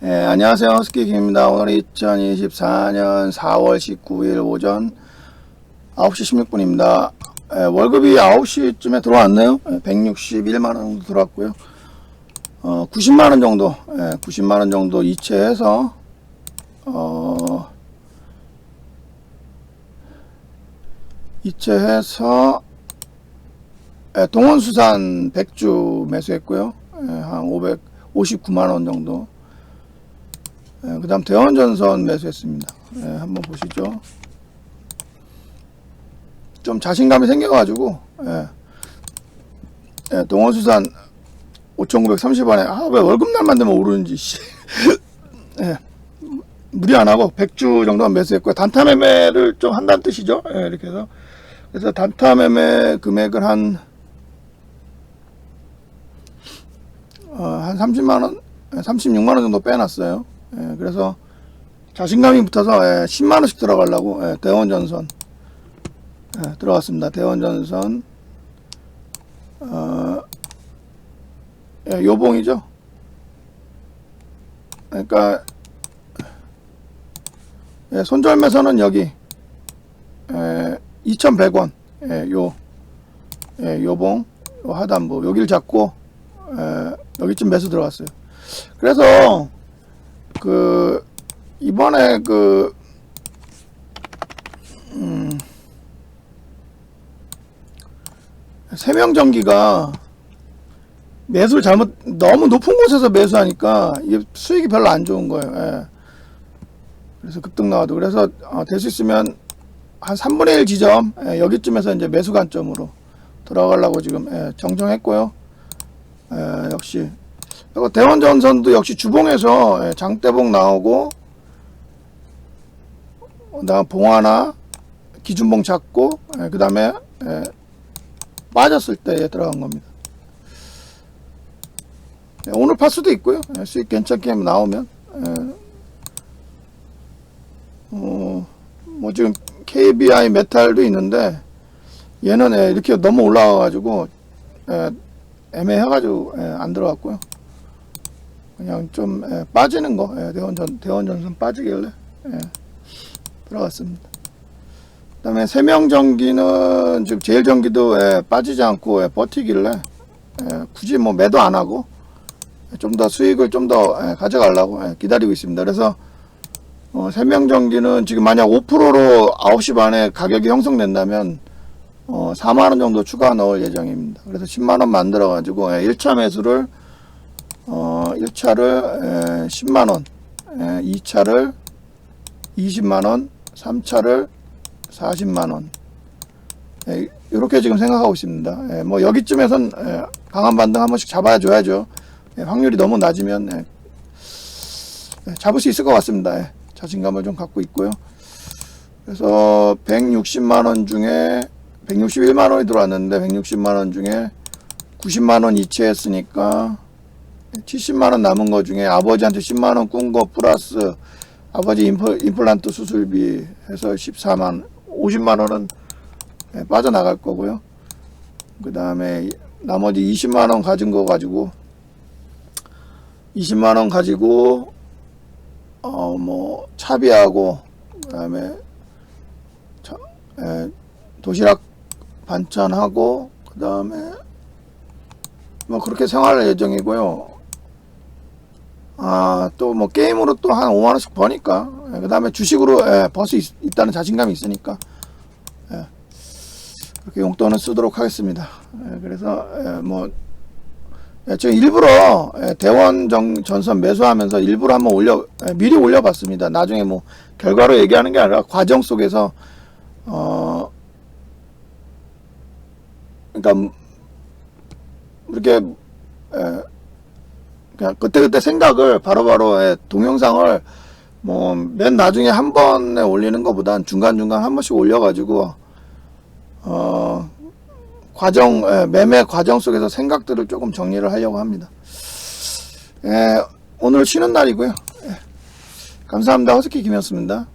예, 안녕하세요. 허스키 김입니다. 오늘 2024년 4월 19일 오전 9시 16분입니다. 예, 월급이 9시쯤에 들어왔네요. 예, 161만원 정도 들어왔고요. 어, 90만원 정도, 예, 90만원 정도 이체해서, 어, 이체해서, 예, 동원수산 100주 매수했고요. 예, 한 559만원 정도. 예, 그 다음 대원전선 매수했습니다. 예, 한번 보시죠. 좀 자신감이 생겨가지고, 예, 예, 동원수산 5,930원에, 아, 왜 월급날만 되면 오르는지, 씨. 예, 무리 안 하고 100주 정도만 매수했고요. 단타 매매를 좀 한다는 뜻이죠. 예, 이렇게 해서. 그래서 단타 매매 금액을 한, 어, 한 30만원, 36만원 정도 빼놨어요. 예, 그래서 자신감이 붙어서 예, 10만 원씩 들어가려고 예, 대원전선 예, 들어갔습니다. 대원전선 어, 예, 요봉이죠. 그러니까 예, 손절매선은 여기 예, 2,100원 예, 요 예, 요봉 요 하단부 여기를 잡고 예, 여기쯤 매수 들어갔어요. 그래서 그 이번에 그 음, 세명전기가 매수를 잘못 너무 높은 곳에서 매수하니까 이게 수익이 별로 안 좋은 거예요. 예. 그래서 급등 나와도 그래서 어, 될수 있으면 한 3분의 1 지점 예, 여기쯤에서 이제 매수 관점으로 들어가려고 지금 예, 정정했고요. 예, 역시 그리고 대원전선도 역시 주봉에서 예, 장대봉 나오고 그다음 봉하나 기준봉 잡고 그 다음에 빠졌을 때 들어간 겁니다. 예, 오늘 파수도 있고요. 예, 수익 괜찮게 나오면 예. 어, 뭐 지금 KBI 메탈도 있는데 얘는 예, 이렇게 너무 올라와가지고 예, 애매해가지고 예, 안 들어갔고요. 그냥 좀 예, 빠지는 거 예, 대원전 대원전선 빠지길래 예, 들어갔습니다. 그다음에 세명전기는 지금 제일전기도 예, 빠지지 않고 예, 버티길래 예, 굳이 뭐 매도 안 하고 좀 더 수익을 좀더 가져가려고 예, 기다리고 있습니다. 그래서 어, 세명전기는 지금 만약 5%로 9시 반에 가격이 형성된다면 어, 4만원 정도 추가 넣을 예정입니다. 그래서 10만원 만들어가지고 예, 1차 매수를 어, 1차를 에, 10만원, 에, 2차를 20만원, 3차를 40만원. 에, 이렇게 지금 생각하고 있습니다. 에, 뭐 여기쯤에선 에, 강한 반등 한 번씩 잡아줘야죠. 에, 확률이 너무 낮으면 잡을 수 있을 것 같습니다. 에, 자신감을 좀 갖고 있고요. 그래서 160만원 중에 161만원이 들어왔는데 160만원 중에 90만원 이체했으니까 70만 원 남은 거 중에 아버지한테 10만 원 꾼 거 플러스 아버지 임플, 임플란트 수술비 해서 14만 50만 원은 예, 빠져나갈 거고요 그 다음에 나머지 20만 원 가진 거 가지고 20만 원 가지고 어 뭐 차비하고 그 다음에 예, 도시락 반찬하고 그 다음에 뭐 그렇게 생활할 예정이고요. 아, 또 뭐 게임으로 또 한 5만 원씩 버니까. 예, 그 다음에 주식으로 예, 벌수 있, 다는 자신감이 있으니까. 예, 그렇게 용돈은 쓰도록 하겠습니다. 예, 그래서, 예, 뭐, 예, 제가 일부러 예, 대원 정, 전선 매수하면서 일부러 한번 올려, 예, 미리 올려봤습니다. 나중에 뭐, 결과로 얘기하는 게 아니라 과정 속에서, 어, 그러니까, 이렇게, 예, 그냥 그때그때 생각을 바로바로 예, 동영상을 뭐 맨 나중에 한 번에 올리는 것보단 중간중간 한 번씩 올려가지고 어 과정 예, 매매 과정 속에서 생각들을 조금 정리를 하려고 합니다. 예, 오늘 쉬는 날이고요. 예, 감사합니다. 허스키 김이었습니다.